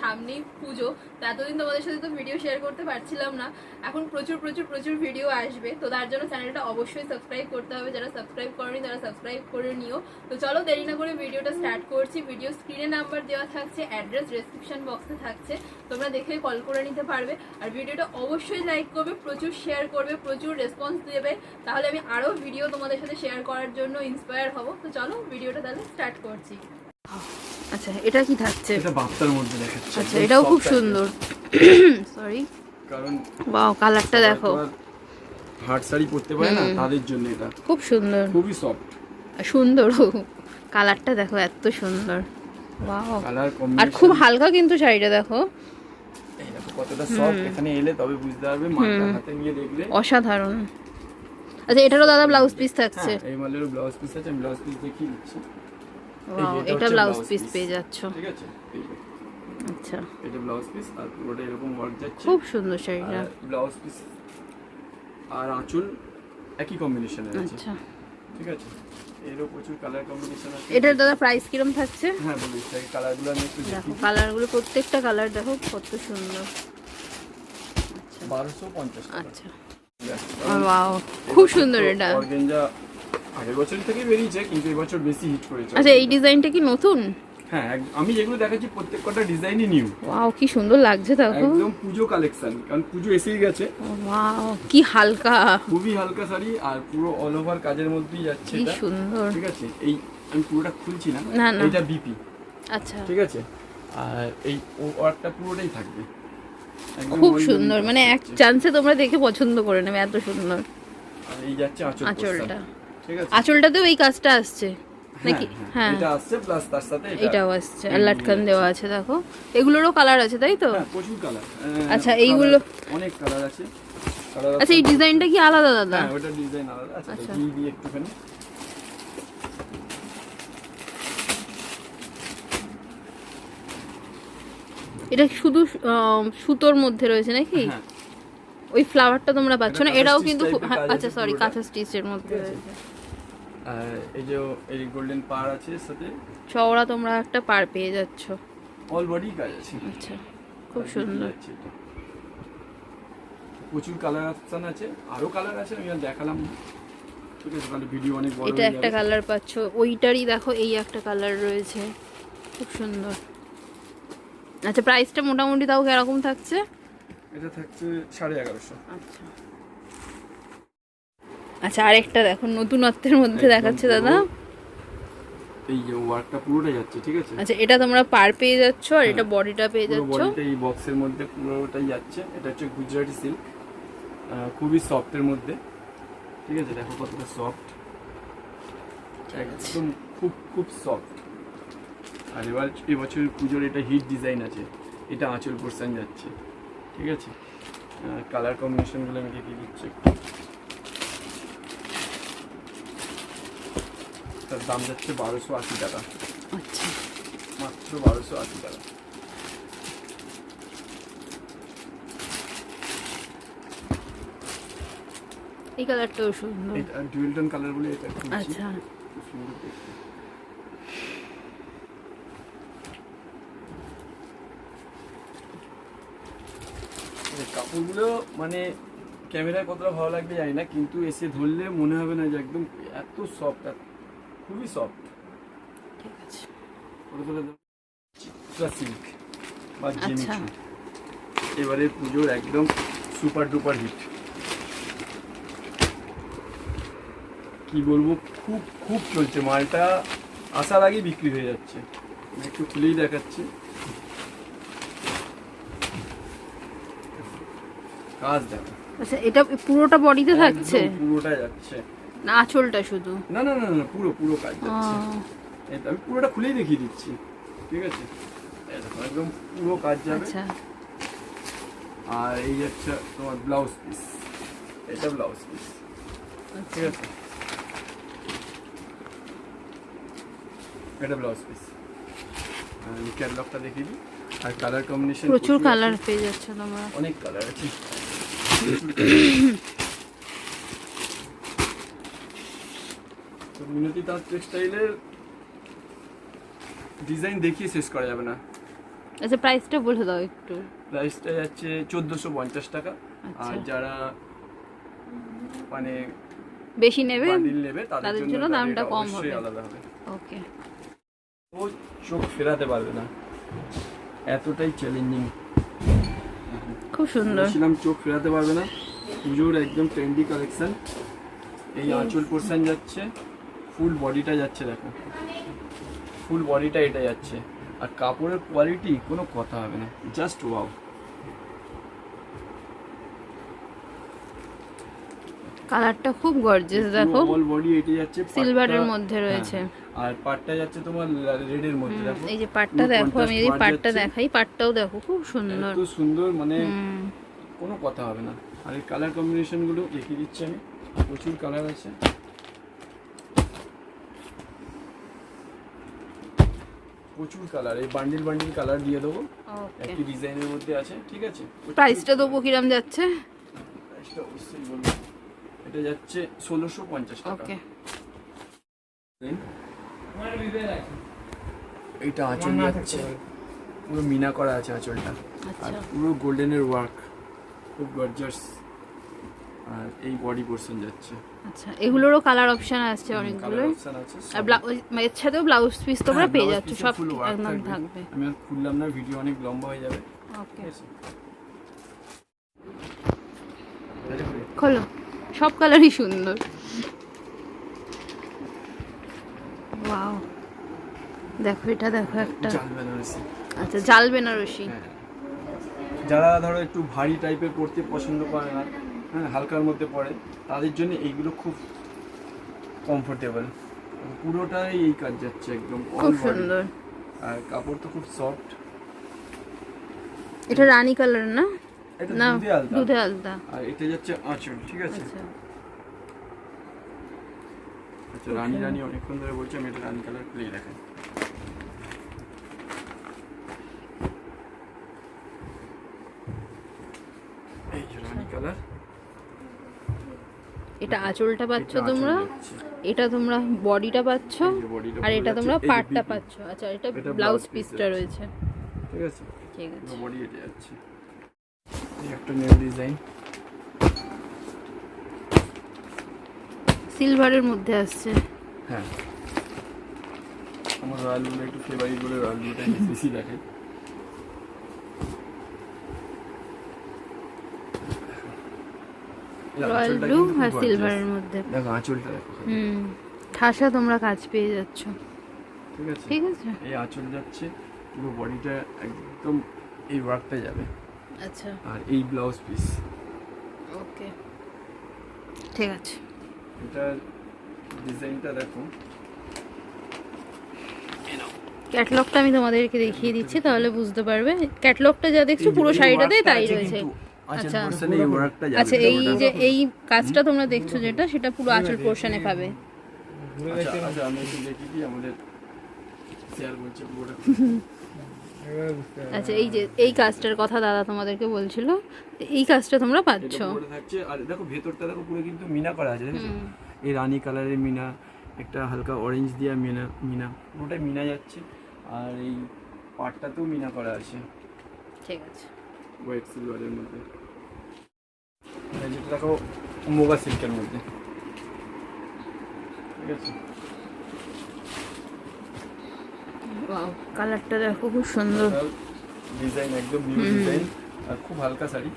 সামনেই পুজো। তো এতদিন তোমাদের সাথে তো ভিডিও শেয়ার করতে পারছিলাম না। এখন প্রচুর প্রচুর প্রচুর ভিডিও আসবে। তো তার জন্য চ্যানেলটা অবশ্যই সাবস্ক্রাইব করতে হবে। যারা সাবস্ক্রাইব করেনি, তারা সাবস্ক্রাইব করে নিও। তো চলো দেরি না করে ভিডিওটা স্টার্ট করছি। ভিডিও স্ক্রিনে নাম্বার দেওয়া থাকছে অ্যাড্রেস ডেসক্রিপশন বক্সে থাকছে। তোমরা দেখে কল করে নিতে পারবে। আর ভিডিওটা অবশ্যই লাইক করবে, প্রচুর শেয়ার করবে, প্রচুর রেসপন্স দেবে। তাহলে আমি আরও ভিডিও তোমাদের সাথে শেয়ার করার জন্য ইন্সপায়ার হব। তো চলো ভিডিওটা তাহলে স্টার্ট করছি। আচ্ছা এটা কি থাকছে? এটা বাপ্তার মধ্যে দেখাচ্ছে। আচ্ছা এটাও খুব সুন্দর। সরি কারণ বাও কালারটা দেখো। হার্ড শাড়ি পরতে পারে না তাদের জন্য এটা। খুব সুন্দর। খুবই সফট সুন্দর কালারটা দেখো এত সুন্দর। ওয়াও কালার আর খুব হালকা কিন্তু শাড়িটা দেখো। কতটা সফট এখানে এলে তবে বুঝতে পারবে মালটা হাতে নিয়ে দেখলে। অসাধারণ। আচ্ছা এটারও দাদা ব্লাউজ পিস থাকছে। হ্যাঁ এই মালের ব্লাউজ পিস আছে আমি ব্লাউজ পিস দেখিয়ে দিচ্ছি। ওয়াও এটা এটা ব্লাউজ পিস পেয়ে যাচ্ছ। ঠিক আছে আচ্ছা। এটা ব্লাউজ পিস আর পুরোটা এরকম ওয়ার্ক যাচ্ছে। খুব সুন্দর শাড়িটা। ব্লাউজ পিস আর আঁচল একই কম্বিনেশনের আছে। আচ্ছা। ঠিক আছে? এরও প্রচুর কালার কম্বিনেশন আছে। এটার দাদা প্রাইস কিরম থাকছে? হ্যাঁ বলি সেই কালারগুলো আমি একটু দেখো কালারগুলো প্রত্যেকটা কালার দেখো কত সুন্দর। আচ্ছা। বারোশো পঞ্চাশ টাকা। আচ্ছা। ওয়াও খুব সুন্দর এটা। আগের বছর থেকেই বেরিয়েছে কিন্তু এবছর বেশি হিট করেছে। আচ্ছা এই ডিজাইনটা কি নতুন? হ্যাঁ আমি যেগুলো দেখাচ্ছি প্রত্যেক কটা ডিজাইনই নিউ ওয়াও কি সুন্দর লাগছে দেখো একদম পুজো কালেকশন কারণ পুজো এসেই গেছে। ওয়াও কি হালকা। খুবই হালকা শাড়ি আর পুরো অল ওভার কাজের মধ্যেই যাচ্ছে কি সুন্দর। ঠিক আছে এই আমি পুরোটা খুলছি না না। এইটা বিপি আচ্ছা। ঠিক আছে আর এই ওয়ার্কটা পুরোটাই থাকবে। খুব সুন্দর মানে এক চান্সে তোমরা দেখে পছন্দ করে নেবে এত সুন্দর। আর এই যাচ্ছে আঁচল আঁচলটা। ঠিক আছে? আঁচলটাতেও এই কাজটা আসছে। নাকি? হ্যাঁ, হ্যাঁ। এটা আসছে প্লাস তার সাথে এটাও আসছে আর লাটকান দেওয়া আছে। দেখো। এগুলোরও কালার আছে তাই তো? হ্যাঁ প্রচুর কালার আচ্ছা, এইগুলো- অনেক কালার আছে। আচ্ছা এই ডিজাইনটা কি আলাদা দাদা? হ্যাঁ ওটা ডিজাইন আলাদা। আচ্ছা আচ্ছা। দিয়ে একটুখানি। এটা শুধু সুতোর মধ্যে রয়েছে নাকি? হ্যাঁ ওই ফ্লাওয়ারটা তোমরা পাচ্ছ না? এটাও কিন্তু খুব- হ্যাঁ, আচ্ছা সরি কাঁচা স্টিচের মধ্যে রয়েছে। আর এই যে এই গোল্ডেন পার আছে সাথে? চওড়া তোমরা একটা পার পেয়ে যাচ্ছ। অল বডি কাজ আছে। আচ্ছা খুব সুন্দর। প্রচুর কালার অপশন আছে। আরও কালার আছে আমি দেখালাম ঠিক আছে তাহলে ভিডিও অনেক বড় এটা একটা কালার পাচ্ছ। ওইটারই দেখো এই একটা কালার রয়েছে। খুব সুন্দর। আচ্ছা প্রাইসটা মোটামুটি তাও কীরকম থাকছে? এটা থাকছে সাড়ে এগারোশো। আচ্ছা। আচ্ছা আরেকটা দেখো নতুনত্বের মধ্যে দেখাচ্ছে দাদা। এই যে ওয়ার্কটা পুরোটা যাচ্ছে ঠিক আছে? আচ্ছা এটা তোমরা পার পেয়ে যাচ্ছ আর এটা হ্যাঁ। বডিটা পেয়ে যাচ্ছ? বডিটা এই বক্সের মধ্যে পুরোটাই যাচ্ছে। এটা হচ্ছে গুজরাটি সিল্ক খুবই সফটের মধ্যে। ঠিক আছে দেখো কতটা সফট একদম খুব খুব সফট আর এবার এবছর পুজোর এটা হিট ডিজাইন আছে। এটা আঁচল পোর্শন যাচ্ছে। ঠিক আছে? কালার কম্বিনেশনগুলো আমি দেখিয়ে দিচ্ছি তার দাম যাচ্ছে বারোশো আশি টাকা। আচ্ছা। মাত্র বারোশো আশি টাকা। এই কালারটাও সুন্দর। এটা ডুয়েল টোন কালার বলে এটা আচ্ছা। সুন্দর দেখতে। কাপড়গুলো মানে ক্যামেরায় কতটা ভালো লাগবে জানি না কিন্তু এসে ধরলে মনে হবে না যে একদম এত সফট খুবই সফট ঠিক আছে। বা আচ্ছা। জেমিচু এবারে পুজোর একদম সুপার ডুপার হিট কি বলব খুব খুব চলছে। মালটা আসার আগেই বিক্রি হয়ে যাচ্ছে। একটু খুলেই দেখাচ্ছি। কাজ দেখো। আচ্ছা এটা পুরোটা বডিতে থাকছে? পুরোটা যাচ্ছে। না আঁচলটা শুধু। না না না না পুরো পুরো কাজ যাচ্ছে তো, আমি পুরোটা খুলেই দেখিয়ে দিচ্ছি ঠিক আছে? একদম পুরো কাজ যাবে। আচ্ছা। আর এই হচ্ছে তোমার ব্লাউজ পিস এটা ব্লাউজ পিস ঠিক আচ্ছা। আছে এটা ব্লাউজ পিস আমি ক্যাটলগটা দেখিয়ে দিই। আর কালার কম্বিনেশন প্রচুর কালার পেয়ে যাচ্ছ তোমরা। অনেক কালার আছে। মিনতি তাঁত টেক্সটাইলের ডিজাইন দেখিয়ে শেষ করা যাবে না। আচ্ছা প্রাইসটা বলে দাও একটু। প্রাইসটা যাচ্ছে চোদ্দোশো পঞ্চাশ টাকা। আচ্ছা। আর যারা মানে বেশি নেবে নেবে তাদের জন্য দামটা কম হবে। আলাদা হবে। ওকে। ও চোখ ফেরাতে পারবে না। এতটাই চ্যালেঞ্জিং খুব সুন্দর। বলেছিলাম চোখ ফেরাতে পারবে না। পুজোর একদম ট্রেন্ডি কালেকশন এই আঁচল পোর্শন যাচ্ছে। ফুল বডিটা যাচ্ছে দেখো। ফুল বডিটা এটা যাচ্ছে। আর কাপড়ের কোয়ালিটি কোনো কথা হবে না। জাস্ট ওয়াও কালারটা খুব গর্জিয়াস দেখো। অল বডি এটা যাচ্ছে সিলভারের মধ্যে রয়েছে। হ্যাঁ, আর পাটটা যাচ্ছে তোমার রেডের মধ্যে দেখো। এই যে পাটটা দেখো আমি এই পাটটা দেখাই পাটটাও দেখো খুব সুন্দর। খুব সুন্দর মানে কোনো কথা হবে না। আর এই কালার কম্বিনেশনগুলো দেখিয়ে দিচ্ছি আমি। প্রচুর কালার আছে। প্রচুর কালার এই বান্ডিল বান্ডিল কালার দিয়ে দেবো। ওকে একই ডিজাইনের মধ্যে আছে ঠিক আছে? প্রাইসটা দেবো কিরম যাচ্ছে? প্রাইসটা অবশ্যই বলব। এটা যাচ্ছে ষোলোশো পঞ্চাশ টাকা। ওকে এইটা আঁচল যাচ্ছে। পুরো। মিনা করা আছে আঁচলটা। আর আচ্ছা পুরো গোল্ডেনের ওয়ার্ক খুব গর্জাস আর এই বডি পোর্শন যাচ্ছে। আচ্ছা এগুলোরও কালার অপশন আসছে অনেকগুলো আছে আর মানে এর সাথেও ব্লাউজ পিস তোমরা হ্যাঁ, পেয়ে যাচ্ছ সব একদম থাকবে। আমি আর খুললাম না ভিডিও অনেক লম্বা হয়ে যাবে। ওকে আছে। খোলো সব কালারই সুন্দর। ওয়াও দেখো এটা দেখো একটা। আচ্ছা জাল বেনারসি। হ্যাঁ। যারা ধরো একটু ভারী টাইপের পড়তে পছন্দ করে না হ্যাঁ হালকার মধ্যে পড়ে। তাদের জন্য এইগুলো খুব কমফোর্টেবল পুরোটাই এই কাজ যাচ্ছে একদম খুব সুন্দর। আর কাপড় তো খুব সফট এটা রানী কালার না? এটা না দুধে আলতা। দুধে আলতা। আর এটা যাচ্ছে আঁচল ঠিক আছে? আচ্ছা। আচ্ছা রানী রানী অনেকক্ষণ ধরে বলছি আমি এটা রানী কালার প্লে দেখাই এই যে রানী কালার এটা আঁচলটা পাচ্ছ তোমরা। এটা তোমরা বডিটা পাচ্ছ আর এটা তোমরা BB পাচ্ছ। আচ্ছা এটা ব্লাউজ পিসটা রয়েছে। ঠিক আছে? ঠিক আছে। বডি এটা যাচ্ছে। একটা নিউ ডিজাইন সিলভারের মধ্যে আসছে। হ্যাঁ। আমার রয়্যাল ব্লু একটু ফেভারিট বলে রয়্যাল ব্লুটাই বেশি দেখে। রয়্যাল ব্লু আর সিলভারের মধ্যে। দেখো আঁচলটা হুম ঠাসা তোমরা কাজ পেয়ে যাচ্ছ। ঠিক আছে? ঠিক আছে? এই আঁচল যাচ্ছে পুরো বডিটা একদম এই ওয়ার্কটা যাবে। আচ্ছা। আর এই ব্লাউজ পিস ওকে। ঠিক আছে। এটার ডিজাইনটা দেখো। ক্যাটলগটা আমি তোমাদেরকে দেখিয়ে দিচ্ছি তাহলে বুঝতে পারবে। ক্যাটলগটা যা দেখছ পুরো শাড়িটাতে তাই রয়েছে। আচ্ছা। portion এই ওয়ার্কটা যাবে আচ্ছা এই যে এই কাজটা তোমরা দেখছ যেটা সেটা পুরো আঁচল পোর্শনে পাবে। আচ্ছা আচ্ছা আমি একটু দেখি কি আমাদের শেয়ার করছে পুরোটা। আচ্ছা এই যে এই কাজটার কথা দাদা তোমাদেরকে বলছিল এই কাজটা তোমরা পাচ্ছ? থাকছে আর দেখো ভেতরটা দেখো পুরো কিন্তু মিনা করা আছে দেখেছ এই রানী কালারের মিনা একটা হালকা অরেঞ্জ দিয়া মিনা মিনা পুরোটাই মিনা যাচ্ছে আর এই পাটটাতেও মিনা করা আছে। ঠিক আছে। হোয়াইট সিলভারের মধ্যে। যেটা দেখো মোগা সিল্কের মধ্যে। ঠিক আছে? কালারটা দেখো খুব সুন্দর। ডিজাইন একদম নিউ ডিজাইন আর খুব হালকা শাড়ি।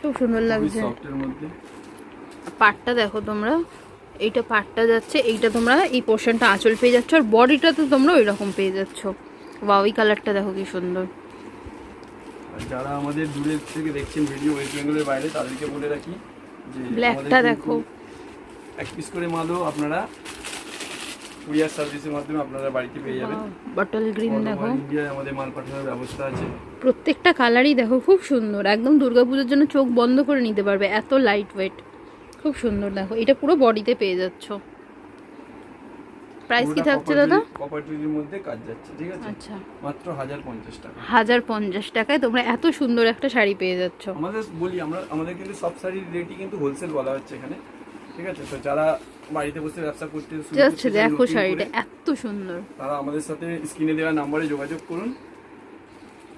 খুব সুন্দর লাগছে। সফটের মধ্যে। পাটটা দেখো তোমরা এইটা পাটটা যাচ্ছে এইটা তোমরা এই পোর্শনটা আঁচল পেয়ে যাচ্ছ আর বডিটা তো তোমরা ওই রকম পেয়ে যাচ্ছ। বা ওই কালারটা দেখো কি সুন্দর। যারা আমাদের দূরের থেকে দেখছেন ভিডিও ওয়েস্ট বেঙ্গলের বাইরে তাদেরকে বলে রাখি যে ব্ল্যাকটা দেখো। এক পিস করে মালও আপনারা কুরিয়ার সার্ভিসের মাধ্যমে আপনারা বাড়িতে পেয়ে যাবেন। বটল গ্রিন দেখো। ইন্ডিয়ায় আমাদের মাল পাঠানোর ব্যবস্থা আছে। প্রত্যেকটা কালারই দেখো খুব সুন্দর। একদম দুর্গাপুজোর জন্য চোখ বন্ধ করে নিতে পারবে এত লাইট ওয়েট খুব সুন্দর দেখো এটা পুরো বডিতে পেয়ে যাচ্ছ। প্রাইস কি থাকছে দাদা কপার টুরির মধ্যে কাজ যাচ্ছে ঠিক আছে? আচ্ছা। মাত্র হাজার পঞ্চাশ টাকা। হাজার পঞ্চাশ টাকায় তোমরা এত সুন্দর একটা শাড়ি পেয়ে যাচ্ছ। আমাদের বলি আমরা আমাদের কিন্তু সব শাড়ির রেটই কিন্তু হোলসেল বলা হচ্ছে এখানে ঠিক আছে? তো যারা বাড়িতে বসে ব্যবসা করতে জাস্ট দেখো শাড়িটা এত সুন্দর। তারা আমাদের সাথে স্ক্রিনে দেওয়া নাম্বারে যোগাযোগ করুন।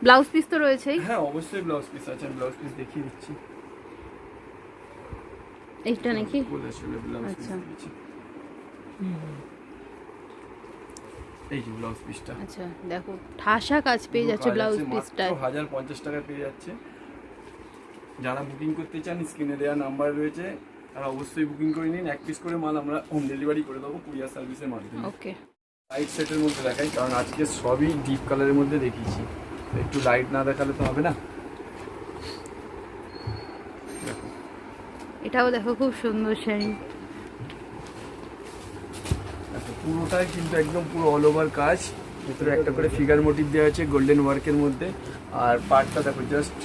ব্লাউজ পিস তো রয়েছেই। হ্যাঁ অবশ্যই ব্লাউজ পিস আছে আমি ব্লাউজ পিস দেখিয়ে দিচ্ছি। এইটা নাকি? আচ্ছা। এই যে ব্লাউজ পিসটা আচ্ছা দেখো ঠাসা কাজ পেয়ে যাচ্ছে ব্লাউজ পিসটায় হাজার পঞ্চাশ টাকা পেয়ে যাচ্ছে। যারা বুকিং করতে চান স্ক্রিনে দেওয়া নাম্বার রয়েছে তারা অবশ্যই বুকিং করে নিন। এক পিস করে মাল আমরা হোম ডেলিভারি করে দেবো কুরিয়ার সার্ভিসের মাধ্যমে। ওকে লাইট সেটের মধ্যে দেখাই কারণ আজকে সবই ডিপ কালারের মধ্যে দেখিয়েছি। একটু লাইট না দেখালে তো হবে না। দেখো। এটাও দেখো খুব সুন্দর শাড়ি। পুরোটাই কিন্তু একদম পুরো অল ওভার কাজ। ভিতরে একটা করে ফিগার মোটিভ দেওয়া আছে গোল্ডেন ওয়ার্কের মধ্যে। আর পার্টটা দেখো জাস্ট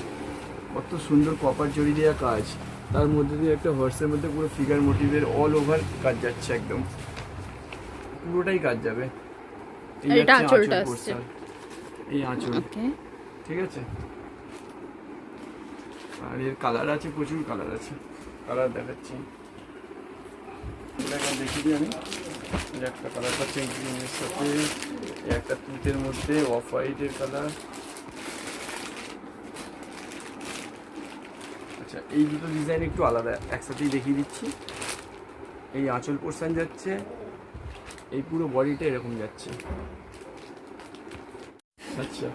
কত সুন্দর কপার জড়ি দেওয়া কাজ। তার মধ্যে দিয়ে একটা হর্সের মধ্যে পুরো ফিগার মোটিভের অল ওভার কাজ যাচ্ছে একদম। পুরোটাই কাজ যাবে। এই এটা আঁচলটা আঁচল আসছে। এই আঁচল। ঠিক আছে? আর এর কালার আছে প্রচুর কালার আছে। কালার দেখাচ্ছি। দেখি দিই আমি। একটা কালার পাচ্ছি একটা তুতের মধ্যে অফ হোয়াইটের কালার আচ্ছা এই দুটো ডিজাইন একটু আলাদা, একসাথেই দেখিয়ে দিচ্ছি। এই আঁচল পোর্শন যাচ্ছে, এই পুরো বডিটা এরকম যাচ্ছে। আচ্ছা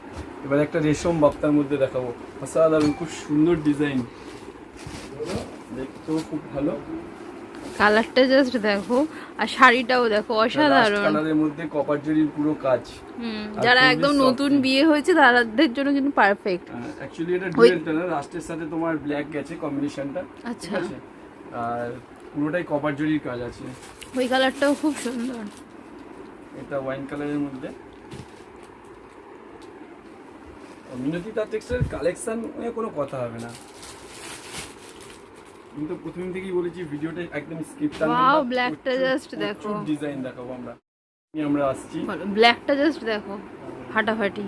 এবার একটা রেশম বাপ্তার মধ্যে দেখাবো। অসাধারণ খুব সুন্দর ডিজাইন দেখতেও খুব ভালো। কালারটা জাস্ট দেখো আর শাড়িটাও দেখো অসাধারণ। কালারের মধ্যে কপার জরির পুরো কাজ। হুম, যারা একদম নতুন বিয়ে হয়েছে তাদের জন্য কিন্তু পারফেক্ট অ্যাকচুয়ালি এটা ডুয়েলটা না রাস্টের সাথে তোমার ব্ল্যাক গেছে কম্বিনেশনটা আচ্ছা। আর পুরোটাই কপার জরির কাজ আছে। ওই কালারটাও খুব সুন্দর। এটা ওয়াইন কালারের মধ্যে। মিনতি তার টেক্সটাইল কালেকশন নিয়ে কোনো কথা হবে না। কিন্তু প্রথম থেকেই বলেছি ভিডিওটা একদম স্কিপ Wow, black টা জাস্ট দেখো। ডিজাইন দেখাবো আমরা। আমরা আসছি। ব্ল্যাকটা জাস্ট দেখো ফাটাফাটি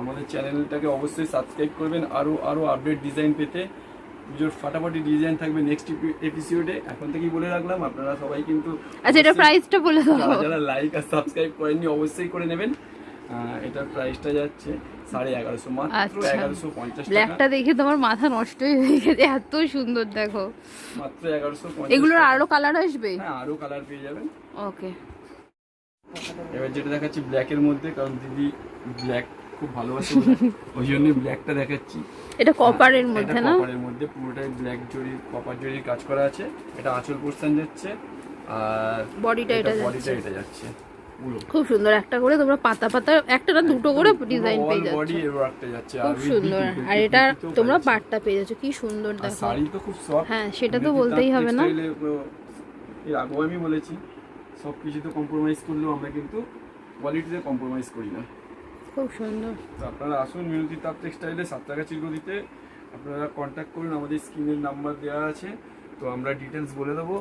আমাদের চ্যানেলটাকে অবশ্যই সাবস্ক্রাইব করবেন। আরও আরও আপডেট ডিজাইন পেতে। পুজোর ফাটাফাটি ডিজাইন থাকবে নেক্সট এপিসোডে এখন থেকেই বলে রাখলাম আপনারা সবাই কিন্তু আচ্ছা এটা প্রাইসটা বলে দাও। যারা লাইক আর সাবস্ক্রাইব করেননি অবশ্যই করে নেবেন। এটার প্রাইসটা যাচ্ছে সাড়ে এগারোশো মাত্র আচ্ছা। এগারোশো পঞ্চাশ ব্ল্যাকটা দেখে তোমার মাথা নষ্টই হয়ে গেছে এত সুন্দর দেখো। মাত্র এগারোশো এগুলোর টাকা। আরও কালার আসবে? হ্যাঁ আরও কালার পেয়ে যাবেন। ওকে এবার যেটা দেখাচ্ছি ব্ল্যাকের মধ্যে কারণ দিদি ব্ল্যাক খুব ভালোবাসে ওই জন্য ব্ল্যাকটা দেখাচ্ছি। এটা কপারের হ্যাঁ, মধ্যে না? কপারের মধ্যে পুরোটাই ব্ল্যাক জরি কপার জরির কাজ করা আছে। এটা আঁচল পোর্শন যাচ্ছে। আর বডিটা এটা বডিটা এটা যাচ্ছে। খুব সুন্দর একটা করে তোমরা পাতা পাতা একটা না দুটো করে ডিজাইন পেয়ে যাচ্ছ। খুব সুন্দর। আর এটা তোমরা পাটটা পেয়ে যাচ্ছ কি সুন্দর দেখো। তো খুব সফট হ্যাঁ সেটা তো বলতেই হবে না। এর আগেও আমি বলেছি সব কিছুতে কম্প্রোমাইজ করলেও আমরা কিন্তু কোয়ালিটিতে কম্প্রোমাইজ করি না। খুব সুন্দর। আপনারা আসুন মিনতি তাপ টেক্সটাইলে সাতটাগাছির গদিতে আপনারা কন্ট্যাক্ট করুন আমাদের স্ক্রিনের নাম্বার দেওয়া আছে। তো আমরা ডিটেলস বলে দেবো।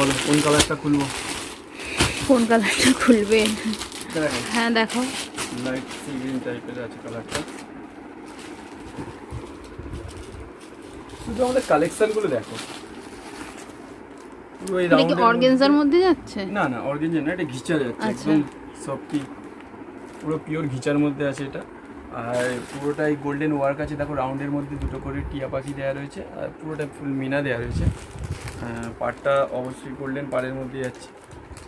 বলো কোন কালারটা খুলবো? কোন কালারটা খুলবে? হ্যাঁ দেখো। লাইট সি গ্রিন টাইপের আছে কালারটা। শুধু আমাদের কালেকশনগুলো দেখো। এটা কি মধ্যে- যাচ্ছে? না না না এটা ঘিচা যাচ্ছে। আচ্ছা। একদম সফটি পুরো পিওর ঘিচার মধ্যে আছে এটা। আর পুরোটাই গোল্ডেন ওয়ার্ক আছে। দেখো রাউন্ডের মধ্যে দুটো করে টিয়া পাখি দেওয়া রয়েছে। আর পুরোটা ফুল মিনা দেওয়া রয়েছে। আহ, পাড়টা অবশ্যই গোল্ডেন পাড়ের মধ্যে যাচ্ছে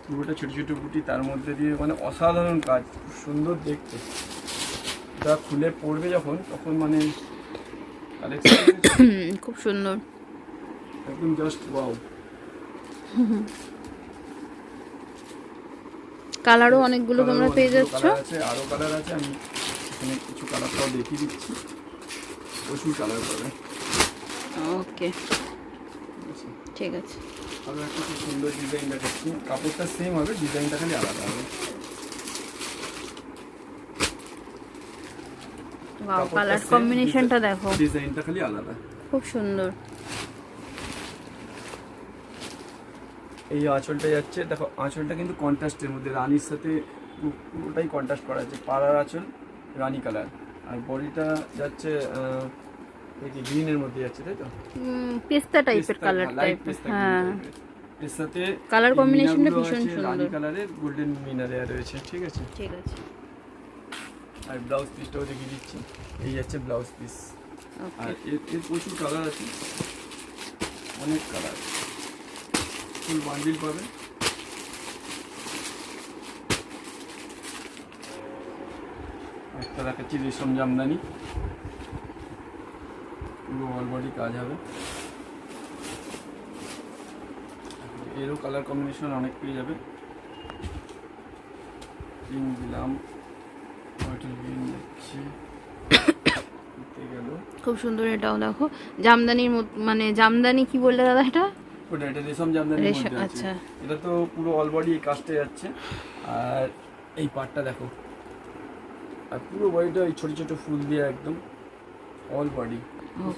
পুরোটা ছোটো ছোটো বুটি তার মধ্যে দিয়ে মানে অসাধারণ কাজ খুব সুন্দর দেখতে। এটা খুলে পড়বে যখন তখন মানে খুব সুন্দর। একদম জাস্ট ওয়াও কালারও অনেকগুলো তোমরা পেয়ে যাচ্ছ। আছে আরও কালার আছে আমি এখানে কিছু কালারটাও দেখিয়ে দিচ্ছি। প্রচুর কালার পাবে। ওকে ঠিক আছে। ঠিক আছে। আরও একটা খুব সুন্দর ডিজাইন দেখাচ্ছি কাপড়টা সেম হবে ডিজাইনটা খালি আলাদা হবে। কালার কম্বিনেশনটা দেখো। ডিজাইনটা খালি আলাদা। খুব সুন্দর। এই আঁচলটা যাচ্ছে দেখো আঁচলটা কিন্তু কন্ট্রাস্টের মধ্যে রানীর সাথে পুরোটাই কন্ট্রাস্ট করা আছে। পাড়ার আঁচল রানী কালার আর বডিটা যাচ্ছে এই কি গ্রিনের মধ্যে যাচ্ছে তাই তো? পেস্তা টাইপের কালার পেস্তা হ্যাঁ। টাইপের এর সাথে Colour এই combination টা মিনারগুলো ভীষণ আছে, রানী সুন্দর। কালারের গোল্ডেন মিনা দেওয়া রয়েছে ঠিক আছে? ঠিক আছে। আর ব্লাউজ পিসটাও দেখিয়ে দিচ্ছি। এই যাচ্ছে ব্লাউজ পিস আর এর এর প্রচুর কালার আছে। অনেক কালার ফুল বান্ডিল পাবে। একটা দেখাচ্ছি রেশম জামদানি। পুরো অল বডি কাজ হবে। এরও কালার কম্বিনেশন অনেক পেয়ে যাবে। পিঙ্ক দিলাম। দেখছি খুব সুন্দর এটাও দেখো। জামদানির মানে জামদানি কি বললে দাদা এটা? ওটা এটা রেশম জামদানি আচ্ছা। এটা তো পুরো অল বডি এই কাজটা যাচ্ছে। আর এই পার্টটা দেখো। আর পুরো বডিটা এই ছোট ছোট ফুল দিয়ে একদম অল বডি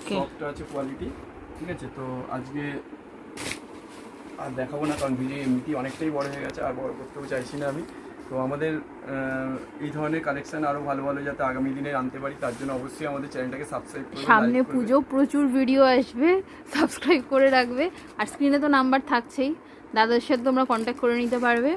সফট আছে কোয়ালিটি ঠিক আছে? তো আজকে আর দেখাবো না কারণ ভিডিও এমনিতেই অনেকটাই বড় হয়ে গেছে আর বড় করতেও চাইছি না আমি। তো আমাদের এই ধরনের কালেকশন আরও ভালো ভালো যাতে আগামী দিনে আনতে পারি তার জন্য অবশ্যই আমাদের চ্যানেলটাকে সাবস্ক্রাইব করবে সামনে পুজো প্রচুর ভিডিও আসবে সাবস্ক্রাইব করে রাখবে। আর স্ক্রিনে তো নাম্বার থাকছেই দাদার সাথে তোমরা কন্ট্যাক্ট করে নিতে পারবে।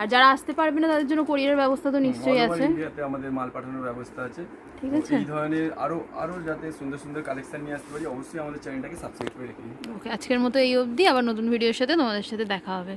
আর যারা আসতে পারবে না তাদের জন্য কোরিয়ার ব্যবস্থা তো নিশ্চয়ই আছে। ইন্ডিয়াতে আমাদের মাল পাঠানোর ব্যবস্থা আছে। ঠিক আছে। এই ধরনের আরও আরও যাতে সুন্দর সুন্দর কালেকশন নিয়ে আসতে পারি অবশ্যই আমাদের চ্যানেলটাকে সাবস্ক্রাইব করে রাখবেন ওকে আজকের মতো এই অবধি। আবার নতুন ভিডিওর সাথে তোমাদের সাথে দেখা হবে।